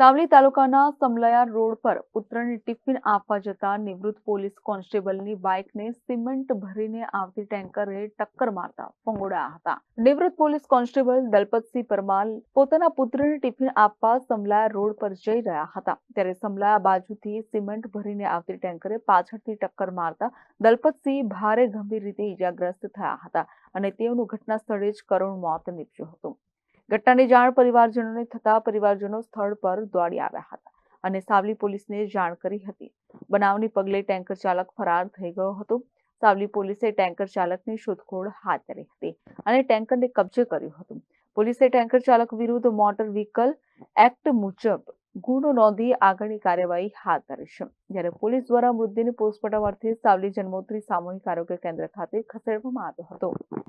સાવલી તાલુકાના સમલયા રોડ પર પુત્રને ટિફિન આપવા જતા નિવૃત્ત પોલીસ કોન્સ્ટેબલની બાઇકને સિમેન્ટ ભરીને આવતી ટેન્કરે ટક્કર મારતા ફંગોળાયા હતા. નિવૃત્ત પોલીસ કોન્સ્ટેબલ દલપતસિંહ પરમાર પોતાના પુત્રને ટિફિન આપવા સમલાયા રોડ પર જઈ રહ્યા હતા. ત્યારે સમલાયા બાજુથી સિમેન્ટ ભરીને આવતી ટેન્કરે પાછળથી ટક્કર મારતા દલપતસિંહ ભારે ગંભીર રીતે ઈજાગ્રસ્ત થયા હતા અને તેઓનું ઘટના સ્થળે જ કરુણ મોત નીપજ્યું હતું. ઘટનાની જાણ પરિવારજનોને થતા પરિવારજનો સ્થળ પર દોડી આવ્યા હતા અને સાવલી પોલીસને જાણ કરી હતી. બનાવની પગલે ટેન્કર ચાલક ફરાર થઈ ગયો હતો. સાવલી પોલીસે ટેન્કર ચાલકની શોધખોળ હાથ ધરી હતી અને ટેન્કરને કબજે કર્યું હતું. પોલીસે ટેન્કર ચાલક વિરુદ્ધ મોટર વ્હીકલ એક્ટ મુજબ ગુનો નોંધી આગળની કાર્યવાહી હાથ ધરી છે. જ્યારે પોલીસ દ્વારા મૃતદેહને પોસ્ટમોર્ટમ અર્થે સાવલી જન્મોત્રી સામૂહિક આરોગ્ય કેન્દ્ર ખાતે ખસેડવામાં આવ્યો હતો.